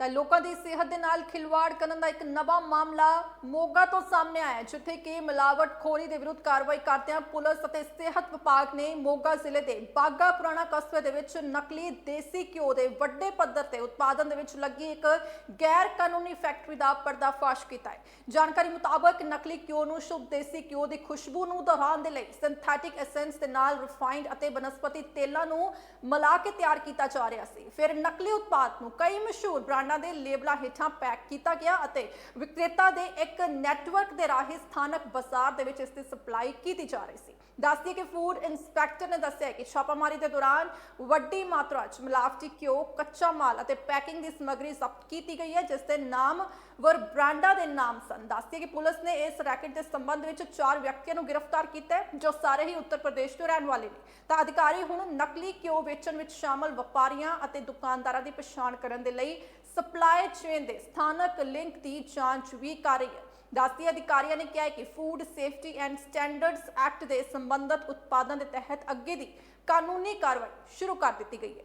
ਤਾਂ ਲੋਕਾਂ ਦੀ ਸਿਹਤ ਦੇ ਨਾਲ ਖਿਲਵਾੜ ਕਰਨ ਦਾ ਇੱਕ ਨਵਾਂ ਮਾਮਲਾ ਮੋਗਾ ਤੋਂ ਸਾਹਮਣੇ ਆਇਆ ਜਿੱਥੇ ਕਿ ਮਿਲਾਵਟਖੋਰੀ ਦੇ ਵਿਰੁੱਧ ਕਾਰਵਾਈ ਕਰਦਿਆਂ ਪੁਲਿਸ ਅਤੇ ਸਿਹਤ ਵਿਭਾਗ ਨੇ ਮੋਗਾ ਜ਼ਿਲ੍ਹੇ ਦੇ ਬਾਗਾ ਪੁਰਾਣਾ ਕਸਬੇ ਦੇ ਵਿੱਚ ਨਕਲੀ ਦੇਸੀ ਘਿਓ ਦੇ ਵੱਡੇ ਪੱਧਰ ਤੇ ਉਤਪਾਦਨ ਦੇ ਵਿੱਚ ਲੱਗੀ ਇੱਕ ਗੈਰ ਕਾਨੂੰਨੀ ਫੈਕਟਰੀ ਦਾ ਪਰਦਾਫਾਸ਼ ਕੀਤਾ ਹੈ। ਜਾਣਕਾਰੀ ਮੁਤਾਬਕ ਨਕਲੀ ਘਿਓ ਨੂੰ ਸ਼ੁੱਧ ਦੇਸੀ ਘਿਓ ਦੀ ਖੁਸ਼ਬੂ ਨੂੰ ਦੁਹਰਾਉਣ ਦੇ ਲਈ ਸਿੰਥੈਟਿਕ ਐਸੈਂਸ ਦੇ ਨਾਲ ਰਿਫਾਈਨਡ ਅਤੇ ਬਨਸਪਤੀ ਤੇਲਾਂ ਨੂੰ ਮਿਲਾ ਕੇ ਤਿਆਰ ਕੀਤਾ ਜਾ ਰਿਹਾ ਸੀ। ਫਿਰ ਨਕਲੀ ਉਤਪਾਦ ਨੂੰ ਕਈ ਮਸ਼ਹੂਰ ਬ੍ਰਾਂਡ ਦੇ ਲੇਬਲਾਂ ਹੇਠਾਂ ਪੈਕ ਕੀਤਾ ਗਿਆ ਅਤੇ ਵਿਕਰੇਤਾ ਦੇ ਇੱਕ ਨੈਟਵਰਕ ਦੇ ਰਾਹੀਂ ਸਥਾਨਕ ਬਾਜ਼ਾਰ ਦੇ ਵਿੱਚ ਇਸ ਦੀ ਸਪਲਾਈ ਕੀਤੀ ਜਾ ਰਹੀ ਸੀ। ਦੱਸਦੀ ਕਿ ਫੂਡ ਇੰਸਪੈਕਟਰ ਨੇ ਦੱਸਿਆ ਕਿ ਛਾਪਾਮਾਰੀ ਦੇ ਦੌਰਾਨ ਵੱਡੀ ਮਾਤਰਾ 'ਚ ਮਿਲਾਵਟੀ ਘਿਓ, ਕੱਚਾ ਮਾਲ ਅਤੇ ਪੈਕਿੰਗ ਦੀ ਸਮੱਗਰੀ ਜ਼ਬਤ ਕੀਤੀ ਗਈ ਹੈ, ਜਿਸ ਦੇ ਨਾਮ ਵਰ ਬ੍ਰਾਂਡਾਂ ਦੇ ਨਾਮ ਸਨ। ਦੱਸਦੀ ਕਿ ਪੁਲਿਸ ਨੇ ਇਸ ਰੈਕਟ ਦੇ ਸੰਬੰਧ ਵਿੱਚ ਚਾਰ ਵਿਅਕਤੀਆਂ ਨੂੰ ਗ੍ਰਿਫਤਾਰ ਕੀਤਾ ਹੈ, ਜੋ ਸਾਰੇ ਹੀ ਉੱਤਰ ਪ੍ਰਦੇਸ਼ ਤੋਂ ਰਹਿਣ ਵਾਲੇ ਨੇ। ਤਾਂ ਅਧਿਕਾਰੀ ਹੁਣ ਨਕਲੀ ਘਿਓ ਵੇਚਣ ਵਿੱਚ ਸ਼ਾਮਲ ਵਪਾਰੀਆਂ ਅਤੇ ਦੁਕਾਨਦਾਰਾਂ ਦੀ ਪਛਾਣ ਕਰਨ ਦੇ ਲਈ ਸਪਲਾਈ ਚੇਨ ਦੇ ਸਥਾਨਕ ਲਿੰਕ ਦੀ ਜਾਂਚ ਵੀ ਕਰ ਰਹੀ ਹੈ। ਦੱਸਦੀ ਅਧਿਕਾਰੀਆਂ ਨੇ ਕਿਹਾ ਹੈ ਕਿ food safety and standards act ਦੇ ਸੰਬੰਧਤ ਉਤਪਾਦਾਂ ਦੇ ਤਹਿਤ ਅੱਗੇ ਦੀ ਕਾਨੂੰਨੀ ਕਾਰਵਾਈ ਸ਼ੁਰੂ ਕਰ ਦਿੱਤੀ ਗਈ ਹੈ।